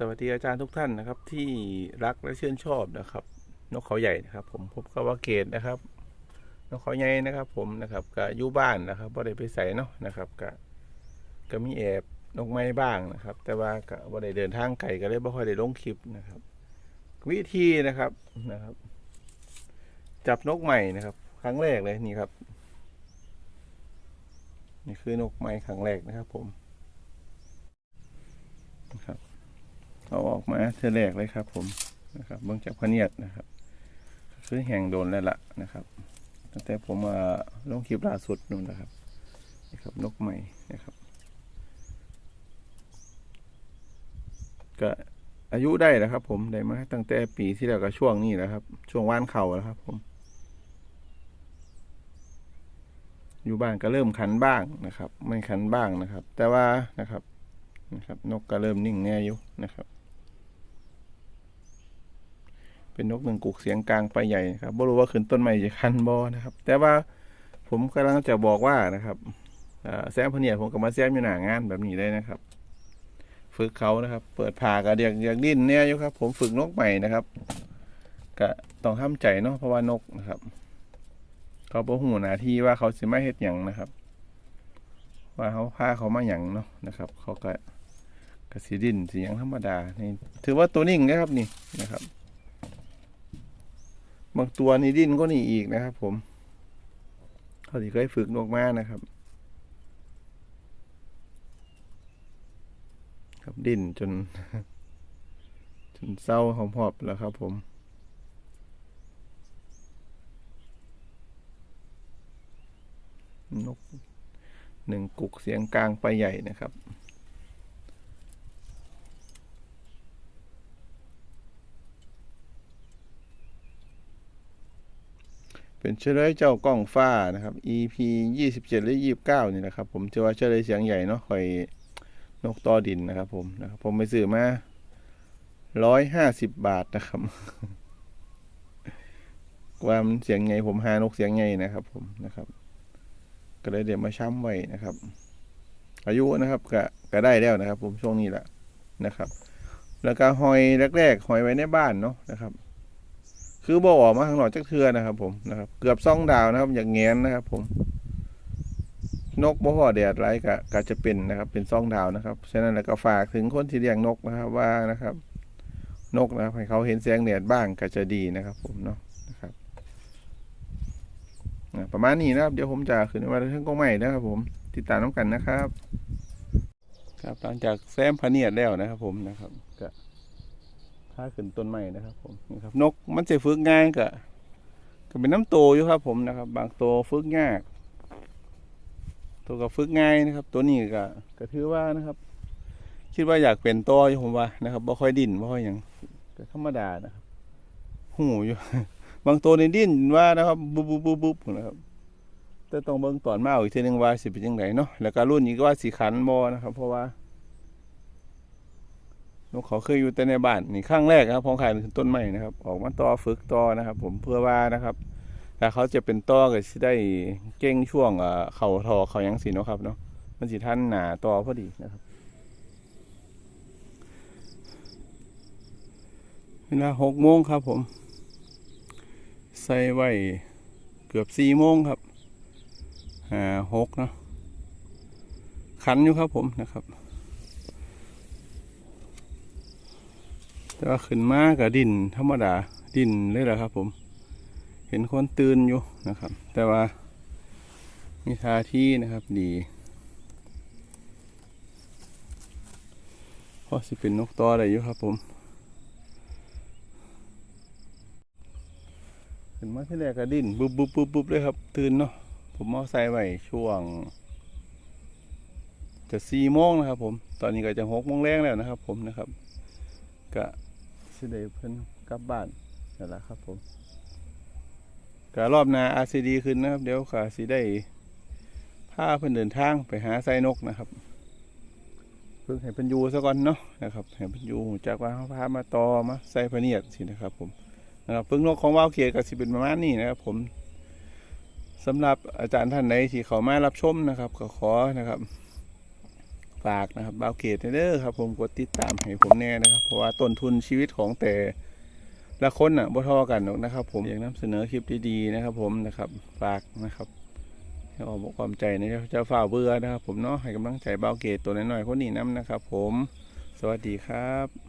สวัสดีอาจารย์ทุกท่านนะครับ ที่รักและชื่นชอบนะครับ นกเขาใหญ่นะครับ ผมพบกับว่าเกตนะครับ นกเขาใหญ่นะครับ ผมนะครับก็อยู่บ้านนะครับบ่ได้ไปใส่เนาะนะครับก็ก็มีแอบนกไม้บ้างนะครับ แต่ว่าก็บ่ได้เดินทางไกลก็เลยบ่ค่อยได้ลงคลิปนะครับ วิธีนะครับนะครับ จับนกใหม่นะครับ ครั้งแรกเลยนี่ครับ นี่คือนกไม้ครั้งแรกนะครับ ผมนะครับ เอาออกมาเทอแรกเลยครับ ผมนะครับเบื้องจากพเนียดนะครับ คือแห่งโดนแล้วล่ะนะครับ ตั้งแต่ผมมาลงคลิปล่าสุดนู่นนะครับนี่ครับ นกใหม่นะครับ ก็อายุได้แล้วครับ ผมได้มาตั้งแต่ปีที่แล้วก็ช่วงนี้แหละครับ ช่วงว่านเข่าแล้วครับ ผม อยู่บ้านก็เริ่มขันบ้างนะครับ ไม่ขันบ้างนะครับ แต่ว่านะครับนะครับ นกก็เริ่มนิ่งแน่อยู่นะครับ เป็นนกหนึ่งกุกเสียงกลางไปใหญ่ครับบ่รู้ว่าขึ้นต้นใหม่จะคันบอนะครับ แต่ว่าผมกำลังจะบอกว่านะครับแซมพเนียผมกับมาแซมอยู่หน้างานแบบนี้ได้นะครับฝึกเขานะครับ เปิดผ่ากับเดียกเดียกดิ้นเนี่ยอยู่ครับ ผมฝึกนกใหม่นะครับก็ต้องห้ามใจเนาะเพราะว่านกนะครับ เขาบ่หูหน้าที่ว่าเขาสิมาเฮ็ดหยังนะครับ ว่าเขาพาเขามาหยังเนาะนะครับ เขาก็กสิดินสิหยังธรรมดานี่ถือว่าตัวนิ่งนะครับนี่นะครับ บางตัวนี่ดิ้นก็นี่อีกนะครับ ผมเขาที่เคยฝึกนกมานะครับ ครับดิ้นจน จนเศร้าหอมหอบแล้วครับ ผมนกหนึ่งกุกเสียงกลางไปใหญ่นะครับ เป็นเฉลยเจ้ากล้องฟ้านะครับ EP ยี่สิบเจ็ดหรือยี่สิบเก้านี่นะครับ ผมจะว่าเฉลยเสียงใหญ่เนาะคอยนกตอดินนะครับผมนะครับผมไปซื้อมาร้อยห้าสิบบาทนะครับความเสียงใหญ่ผมหานกเสียงใหญ่นะครับ ผมนะครับ ก็เลยเดี๋ยวมาช้ำไว้นะครับ อายุนะครับก็ก็ได้แล้วนะครับ ผมช่วงนี้แหละนะครับ แล้วก็หอยแรกๆหอยไว้ในบ้านเนาะนะครับ คือบ่ออกมาข้างนอกจักเทือนะครับ ผมนะครับ เกือบซ่องดาวนะครับ อย่างเงี้ยนะครับ ผม นกบ่พอแดดไรก็ก็จะเป็นนะครับ เป็นซ่องดาวนะครับฉะนั้นแล้วก็ฝากถึงคนที่เลี้ยงนกนะครับ ว่านะครับ นกนะครับให้เขาเห็นแสงแดดบ้างก็จะดีนะครับ ผมเนาะนะครับประมาณนี้นะครับ เดี๋ยวผมจะขึ้นมาเรื่องกองใหม่นะครับ ผมติดตามน้องกันนะครับ ครับหลังจากแซมพเนียดแล้วนะครับ ผมนะครับก็าขึ้นต้นไม้นะครับผมนี่ครับ นกมันจะฝึกง่ายก็ก็เป็นน้ำโตอยู่ครับ ผมนะครับ บางตัวฝึกยาก ตัวก็ฝึกง่ายนะครับ ตัวนี้ก็ก็ถือว่านะครับ คิดว่าอยากเป็นตัวอยู่ผมว่านะครับบ่ค่อยดิ้นบ่ค่อยหยังก็ธรรมดานะครับหูอยู่ บางตัวในดิ้นว่านะครับบุบบุบบุบบุบนะครับแต่ต้องเบิ่งตอนมาอีกทีหนึงว่าสิเป็นยังไงเนาะแล้วก็รุ่นนี้ก็ว่าสิขันบ่นะครับ เพราะว่า นกเขาเคยอยู่แต่ในบ้านนี่ครั้งแรกครับของขายเป็นต้นไม้นะครับ ออกมาต่อฝึกต่อนะครับ ผมเพื่อว่านะครับถ้าเขาจะเป็นต่อก็สิได้เก่งช่วงเอ่อเขาทอเขายังสิเนาะครับเนาะมันสิทันหนาต่อพอดีนะครับเวลาหกโมงครับผม ใส่ไว้เกือบสี่โมงครับหาหกเนาะขันอยู่ครับผมนะครับ แต่ว่าขึ้นมากับดินธรรมดาดินเลยแหละครับ ผม เห็นคนตื่นอยู่นะครับ แต่ว่ามีท่าที่นะครับ ดีพอสิเป็นนกต่อได้อยู่ครับ ผมขึ้นมาที่แรกก็ดินบุบบุบบุบบุบเลยครับ ตื่นเนาะผมเอาใส่ไว้ช่วง จะสี่โมงนะครับ ผม ตอนนี้ก็จะหกโมงแรงแล้วนะครับ ผมนะครับ ก็ สิได้เพิ่นกลับบ้านนั่นแหละครับผมก็รอบนาอาซีดีขึ้นนะครับ เดี๋ยวก็สิได้พาเพิ่นเดินทางไปหาไซนกนะครับเพิ่งให้เพิ่นอยู่ซะก่อนเนาะนะครับให้เพิ่นอยู่จากว่าเขาพามาตอมาใส่พเนียดสินะครับ ผมนะครับเพิ่งนกของว่าวเขียดก็สิเป็นประมาณนี้นะครับ ผมสำหรับอาจารย์ท่านไหนที่เขามารับชมนะครับ ก็ขอนะครับ ฝากนะครับบาวเกตเด้อครับ ผมกดติดตามให้ผมแน่นะครับ เพราะว่าต้นทุนชีวิตของแต่ละคนอะบ่เทอกันหรอกนะครับ ผมอยากนำเสนอคลิปดีๆนะครับ ผมนะครับฝากนะครับให้ออกความใจนะเจ้าฝ่าเบื่อนะครับ ผมเนาะให้กำลังใจบาวเกตตัวน้อยๆคนนี้นำนะครับ ผม สวัสดีครับ